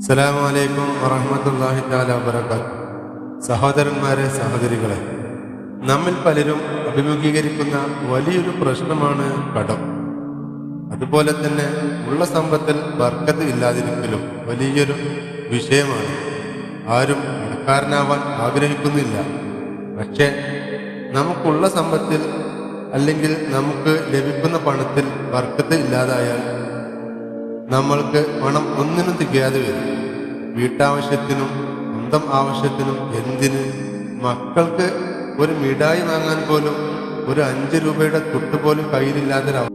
അസ്സലാമു അലൈക്കും വറഹ്മത്തുള്ളാഹി തആല വബറകാത്ത്. സഹോദരന്മാരെ സഹോദരികളെ നമ്മിൽ പലരും അഭിമുഖീകരിക്കുന്ന വലിയൊരു പ്രശ്നമാണ് കടം. അതുപോലെ തന്നെ ഉള്ള സമ്പത്തിൽ ബർക്കത്ത് ഇല്ലാതിരിക്കലും വലിയൊരു വിഷയമാണ്. ആരും കടക്കാരനാവാൻ ആഗ്രഹിക്കുന്നില്ല. പക്ഷേ നമുക്കുള്ള സമ്പത്തിൽ അല്ലെങ്കിൽ നമുക്ക് ലഭിക്കുന്ന പണത്തിൽ ബർക്കത്ത് ഇല്ലാതായാൽ നമ്മൾക്ക് പണം ഒന്നിനും തികയാതെ വരും. വീട്ടാവശ്യത്തിനും സ്വന്തം ആവശ്യത്തിനും എന്തിന്? മക്കൾക്ക് ഒരു മിഠായി വാങ്ങാൻ പോലും ഒരു അഞ്ച് രൂപയുടെ തുട്ട് പോലും കയ്യിലില്ലാത്തൊരവ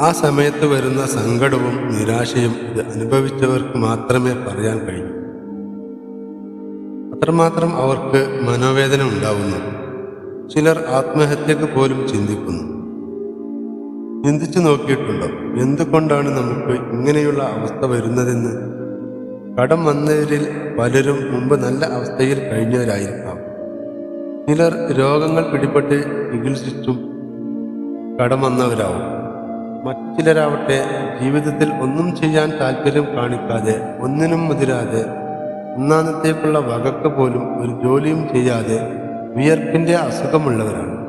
ആ സമയത്ത് വരുന്ന സങ്കടവും നിരാശയും ഇത് അനുഭവിച്ചവർക്ക് മാത്രമേ പറയാൻ കഴിയൂ. അത്രമാത്രം അവർക്ക് മനോവേദന ഉണ്ടാവുന്നു. ചിലർ ആത്മഹത്യക്ക് പോലും ചിന്തിക്കുന്നു. ചിന്തിച്ചു നോക്കിയിട്ടുണ്ടോ? എന്തുകൊണ്ടാണ് നമുക്ക് ഇങ്ങനെയുള്ള അവസ്ഥ വരുന്നതെന്ന്? കടം വന്നവരിൽ പലരും മുമ്പ് നല്ല അവസ്ഥയിൽ കഴിഞ്ഞവരായിരിക്കാം. ചിലർ രോഗങ്ങൾ പിടിപെട്ട് ചികിത്സിച്ചും കടം വന്നവരാവും. മറ്റു ചിലരാവട്ടെ ജീവിതത്തിൽ ഒന്നും ചെയ്യാൻ താല്പര്യം കാണിക്കാതെ ഒന്നിനും മുതിരാതെ ഒന്നാമത്തേക്കുള്ള വകക്ക് പോലും ഒരു ജോലിയും ചെയ്യാതെ വിയർപ്പിന്റെ അസുഖമുള്ളവരാണ്.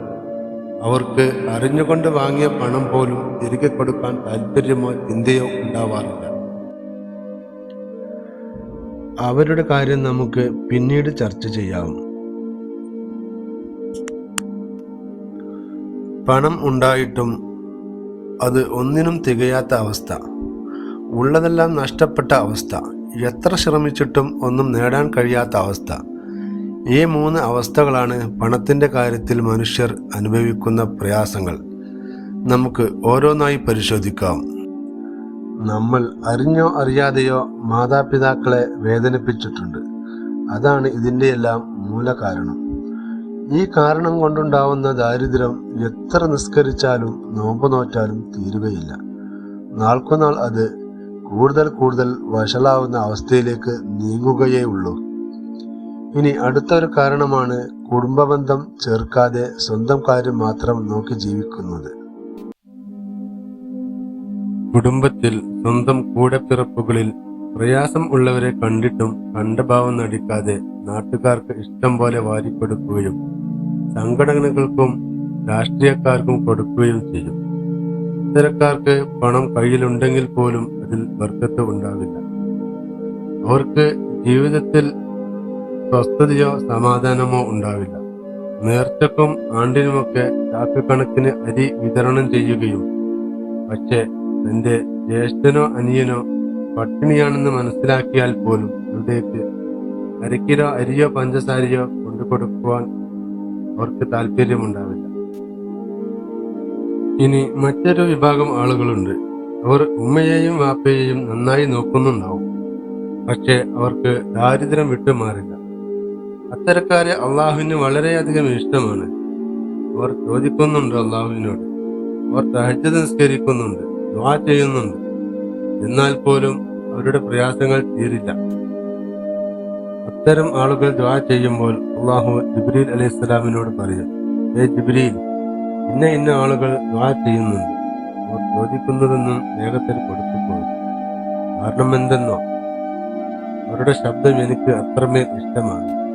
അവർക്ക് അറിഞ്ഞുകൊണ്ട് വാങ്ങിയ പണം പോലും തിരികെ കൊടുക്കാൻ താല്പര്യമോ ചിന്തയോ ഉണ്ടാവാറില്ല. അവരുടെ കാര്യം നമുക്ക് പിന്നീട് ചർച്ച ചെയ്യാം. പണം ഉണ്ടായിട്ടും അത് ഒന്നിനും തികയാത്ത അവസ്ഥ. ഉള്ളതെല്ലാം നഷ്ടപ്പെട്ട അവസ്ഥ. എത്ര ശ്രമിച്ചിട്ടും ഒന്നും നേടാൻ കഴിയാത്ത അവസ്ഥ. ഈ മൂന്ന് അവസ്ഥകളാണ് പണത്തിന്റെ കാര്യത്തിൽ മനുഷ്യർ അനുഭവിക്കുന്ന പ്രയാസങ്ങൾ. നമുക്ക് ഓരോന്നായി പരിശോധിക്കാം. നമ്മൾ അറിഞ്ഞോ അറിയാതെയോ മാതാപിതാക്കളെ വേദനിപ്പിച്ചിട്ടുണ്ട്. അതാണ് ഇതിന്റെ എല്ലാം മൂലകാരണം. ഈ കാരണം കൊണ്ടുണ്ടാവുന്ന ദാരിദ്ര്യം എത്ര നിസ്കരിച്ചാലും നോമ്പ് നോറ്റാലും തീരുകയില്ല. നാൾക്കുനാൾ അത് കൂടുതൽ കൂടുതൽ വഷളാവുന്ന അവസ്ഥയിലേക്ക് നീങ്ങുകയേ ഉള്ളൂ. ഇനി അടുത്തൊരു കാരണമാണ് കുടുംബബന്ധം ചേർക്കാതെ സ്വന്തം കാര്യം മാത്രം നോക്കി ജീവിക്കുന്നത്. കുടുംബത്തിൽ സ്വന്തം കൂടെപ്പിറപ്പുകളിൽ പ്രയാസം ഉള്ളവരെ കണ്ടിട്ടും കണ്ടഭാവം നടിക്കാതെ നാട്ടുകാർക്ക് ഇഷ്ടം പോലെ വാരിക്കൊടുക്കുകയും സംഘടനകൾക്കും രാഷ്ട്രീയക്കാർക്കും കൊടുക്കുകയും ചെയ്യും. ഇത്തരക്കാർക്ക് പണം കയ്യിലുണ്ടെങ്കിൽ പോലും അതിൽ വർക്കത്ത് ഉണ്ടാവില്ല. അവർക്ക് ജീവിതത്തിൽ സ്വസ്ഥതയോ സമാധാനമോ ഉണ്ടാവില്ല. നേർച്ചക്കും ആണ്ടിനുമൊക്കെ ചാക്കുകണക്കിന് അരി വിതരണം ചെയ്യുകയും പക്ഷേ തന്റെ ജ്യേഷ്ഠനോ അനിയനോ പട്ടിണിയാണെന്ന് മനസ്സിലാക്കിയാൽ പോലും ഇവിടേക്ക് അരക്കിലോ അരിയോ പഞ്ചസാരയോ കൊണ്ടു കൊടുക്കുവാൻ അവർക്ക് താല്പര്യമുണ്ടാവില്ല ഇനി മറ്റൊരു വിഭാഗം ആളുകളുണ്ട്. അവർ ഉമ്മയെയും വാപ്പയെയും നന്നായി നോക്കുന്നുണ്ടാവും. പക്ഷേ അവർക്ക് ദാരിദ്ര്യം വിട്ടുമാറില്ല. അത്തരക്കാരെ അള്ളാഹുവിന് വളരെയധികം ഇഷ്ടമാണ്. അവർ ചോദിക്കുന്നുണ്ട് അള്ളാഹുവിനോട്. അവർ തഹജ്ജുദ് നിസ്കരിക്കുന്നുണ്ട് ദ്വാ ചെയ്യുന്നുണ്ട്. എന്നാൽ പോലും അവരുടെ പ്രയാസങ്ങൾ തീരില്ല. അത്തരം ആളുകൾ ദ്വാ ചെയ്യുമ്പോൾ അള്ളാഹു ജിബ്രീൽ അലൈഹി സ്വലാമിനോട് പറയും ഏ ജിബ്രീൽ ഇന്ന ഇന്ന ആളുകൾ ദ്വാ ചെയ്യുന്നുണ്ട്. അവർ ചോദിക്കുന്നതെന്നും വേഗത്തിൽ കൊടുത്തു പോകും കാരണം എന്തെന്നോ? അവരുടെ ശബ്ദം എനിക്ക് അത്രമേൽ ഇഷ്ടമാണ്.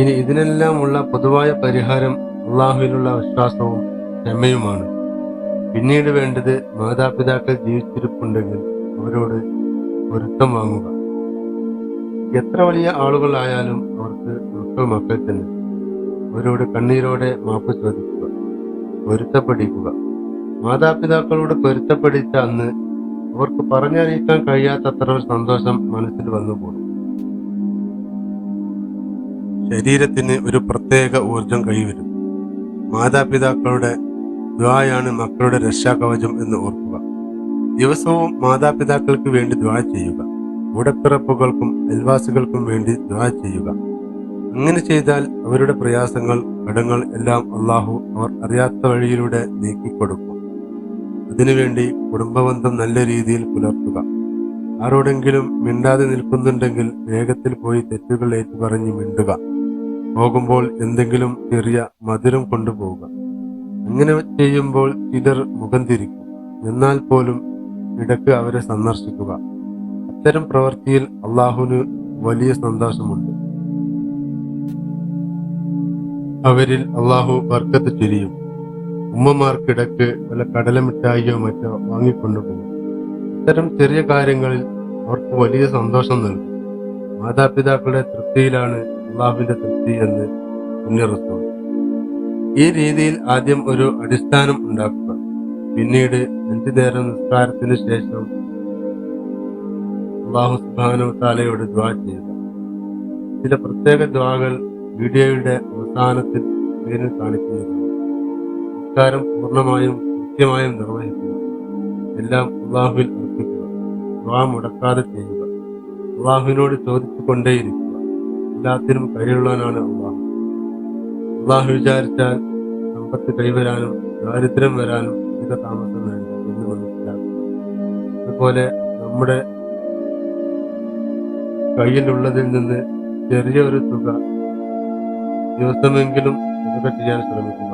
ഇനി ഇതിനെല്ലാമുള്ള പൊതുവായ പരിഹാരം അള്ളാഹുവിലുള്ള വിശ്വാസവും ക്ഷമയുമാണ്. പിന്നീട് വേണ്ടത് മാതാപിതാക്കൾ ജീവിച്ചിരിപ്പുണ്ടെങ്കിൽ അവരോട് പൊരുത്തം വാങ്ങുക. എത്ര വലിയ ആളുകളായാലും അവർക്ക് മക്കൾ മക്കൾ തന്നെ. അവരോട് കണ്ണീരോടെ മാപ്പ് ചോദിക്കുക പൊരുത്തപ്പെടിക്കുക. മാതാപിതാക്കളോട് പൊരുത്തപ്പെടിച്ച അന്ന് അവർക്ക് പറഞ്ഞറിയിക്കാൻ കഴിയാത്തത്ര സന്തോഷം മനസ്സിൽ വന്നുപോകും. ശരീരത്തിന് ഒരു പ്രത്യേക ഊർജം കൈവരും. മാതാപിതാക്കളുടെ ദ്വായാണ് മക്കളുടെ രക്ഷാകവചം എന്ന് ഓർക്കുക. ദിവസവും മാതാപിതാക്കൾക്ക് വേണ്ടി ദ്വാ ചെയ്യുക. കൂടപ്പിറപ്പുകൾക്കും അയൽവാസികൾക്കും വേണ്ടി ദ്വാ ചെയ്യുക. അങ്ങനെ ചെയ്താൽ അവരുടെ പ്രയാസങ്ങൾ കടങ്ങൾ എല്ലാം അള്ളാഹു അവർ അറിയാത്ത വഴിയിലൂടെ നീക്കിക്കൊടുക്കും. അതിനുവേണ്ടി കുടുംബബന്ധം നല്ല രീതിയിൽ പുലർത്തുക. ആരോടെങ്കിലും മിണ്ടാതെ നിൽക്കുന്നുണ്ടെങ്കിൽ വേഗത്തിൽ പോയി തെറ്റുകൾ ഏറ്റുപറഞ്ഞ് മിണ്ടുക. പോകുമ്പോൾ എന്തെങ്കിലും ചെറിയ മധുരം കൊണ്ടുപോവുക. അങ്ങനെ ചെയ്യുമ്പോൾ ചിലർ മുഖം തിരിക്കും. എന്നാൽ പോലും ഇടയ്ക്ക് അവരെ സന്ദർശിക്കുക. അത്തരം പ്രവൃത്തിയിൽ അള്ളാഹുവിന് വലിയ സന്തോഷമുണ്ട്. അവരിൽ അള്ളാഹു വർക്കത്ത് ചൊരിയും. ഉമ്മമാർക്കിടക്ക് വല്ല കടലമിഠായിയോ മറ്റോ വാങ്ങിക്കൊണ്ടുപോകും. ഇത്തരം ചെറിയ കാര്യങ്ങളിൽ അവർക്ക് വലിയ സന്തോഷം നൽകും. മാതാപിതാക്കളുടെ തൃപ്തിയിലാണ് അള്ളാഹുവിന്റെ തൃപ്തി എന്ന് പുണ്യറസ്തം ഈ രീതിയിൽ ആദ്യം ഒരു അടിസ്ഥാനം ഉണ്ടാക്കുക. പിന്നീട് അഞ്ചു നേരം നിസ്കാരത്തിന് ശേഷം അള്ളാഹു സുബാനു താലയോട് ദ്വാ ചെയ്യുക. ചില പ്രത്യേക ദ്വാകൾ വീഡിയോയുടെ അവസാനത്തിൽ സ്ക്രീനിൽ കാണിക്കുന്നതാണ്. നിസ്കാരം പൂർണമായും കൃത്യമായും നിർവഹിക്കുക. എല്ലാം അള്ളാഹുവിൽ അർപ്പിക്കുക. ദ്വാ മുടക്കാതെ ചെയ്യുക. അള്ളാഹുവിനോട് ചോദിച്ചു കൊണ്ടേയിരിക്കുക എല്ലാത്തിനും കഴിവുള്ളവനാണ് അള്ളാഹു. അള്ളാഹു വിചാരിച്ചാൽ സമ്പത്ത് കൈവരാനും ദാരിദ്ര്യം വരാനും അധിക താമസം വേണ്ട എന്ന് മനസ്സിലാക്കും അതുപോലെ നമ്മുടെ കയ്യിലുള്ളതിൽ നിന്ന് ചെറിയൊരു തുക ദിവസമെങ്കിലും ഇതൊക്കെ ചെയ്യാൻ ശ്രമിക്കുക.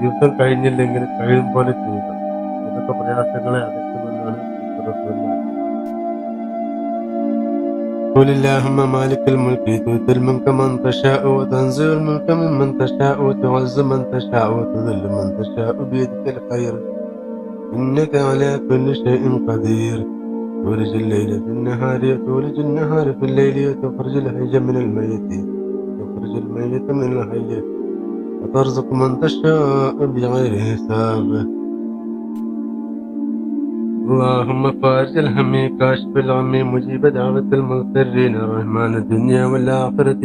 ദിവസം കഴിഞ്ഞില്ലെങ്കിൽ കഴിയും പോലെ ചെയ്യുക. ഇതൊക്കെ പ്രയാസങ്ങളെ അകറ്റുമെന്നാണ് قل اللهم مالك الملك تؤتي الملك من تشاء وتنزع الملك ممن تشاء وتعز من تشاء وتذل من تشاء بيدك الخير. إنك على كل شيء قدير. تولج الليل في النهار وتولج النهار في الليل وتخرج الحي من الميت وتخرج الميت من الحي وترزق من تشاء بغير حساب. اللهم فارج الهم كاشف الغم مجيب دعوة المضطرين الرحمن الدنيا والآخرة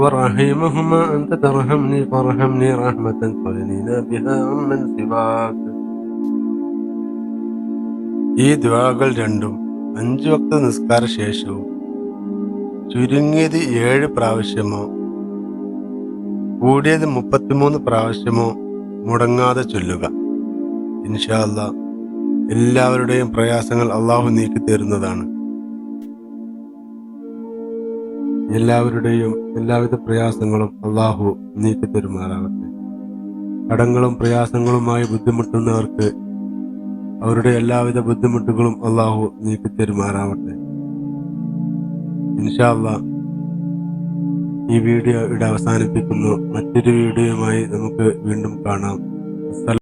ورحيمهما أنت ترحمني فارحمني رحمة تغنينا بها عمن سواك ഈ ദ്വാകൾ രണ്ടും അഞ്ചു വക്ത നിസ്കാര ശേഷവും ചുരുങ്ങിയത് ഏഴ് പ്രാവശ്യമോ കൂടിയത് മുപ്പത്തിമൂന്ന് പ്രാവശ്യമോ മുടങ്ങാതെ ചൊല്ലുക ഇൻഷാല്ല എല്ലാവരുടെയും പ്രയാസങ്ങൾ അള്ളാഹു നീക്കി തരുന്നതാണ് എല്ലാവരുടെയും എല്ലാവിധ പ്രയാസങ്ങളും അള്ളാഹു നീക്കി തരുമാറാകട്ടെ കടങ്ങളും പ്രയാസങ്ങളുമായി ബുദ്ധിമുട്ടുന്നവർക്ക് അവരുടെ എല്ലാവിധ ബുദ്ധിമുട്ടുകളും അള്ളാഹു നീക്കി തരുമാറാവട്ടെ ഇൻഷാല്ല ഈ വീഡിയോ ഇവിടെ അവസാനിപ്പിക്കുന്നു. മറ്റൊരു വീഡിയോയുമായി നമുക്ക് വീണ്ടും കാണാം.